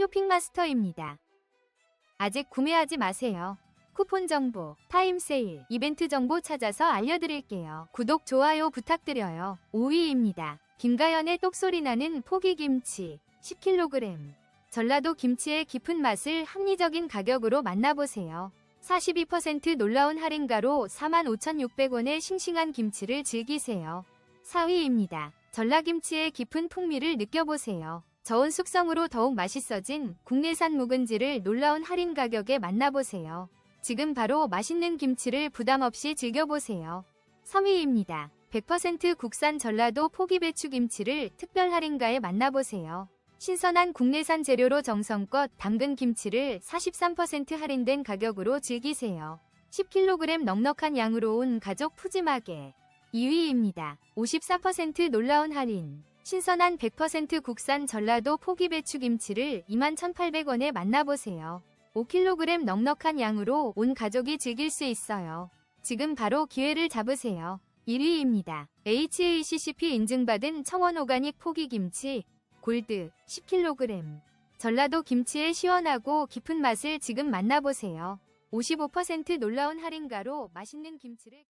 쇼핑마스터입니다. 아직 구매하지 마세요. 쿠폰 정보, 타임 세일, 이벤트 정보 찾아서 알려드릴게요. 구독, 좋아요 부탁드려요. 5위입니다. 김가연의 똑소리 나는 포기김치 10kg. 전라도 김치의 깊은 맛을 합리적인 가격으로 만나보세요. 42% 놀라운 할인가로 45,600원의 싱싱한 김치를 즐기세요. 4위입니다. 전라김치의 깊은 풍미를 느껴보세요. 저온 숙성으로 더욱 맛있어진 국내산 묵은지를 놀라운 할인 가격에 만나보세요. 지금 바로 맛있는 김치를 부담 없이 즐겨보세요. 3위입니다. 100% 국산 전라도 포기배추 김치를 특별 할인가에 만나보세요. 신선한 국내산 재료로 정성껏 담근 김치를 43% 할인된 가격으로 즐기세요. 10kg 넉넉한 양으로 온 가족 푸짐하게 2위입니다. 54% 놀라운 할인. 신선한 100% 국산 전라도 포기 배추 김치를 21,800원에 만나보세요. 5kg 넉넉한 양으로 온 가족이 즐길 수 있어요. 지금 바로 기회를 잡으세요. 1위입니다. HACCP 인증받은 청원 오가닉 포기김치 골드 10kg. 전라도 김치의 시원하고 깊은 맛을 지금 만나보세요. 55% 놀라운 할인가로 맛있는 김치를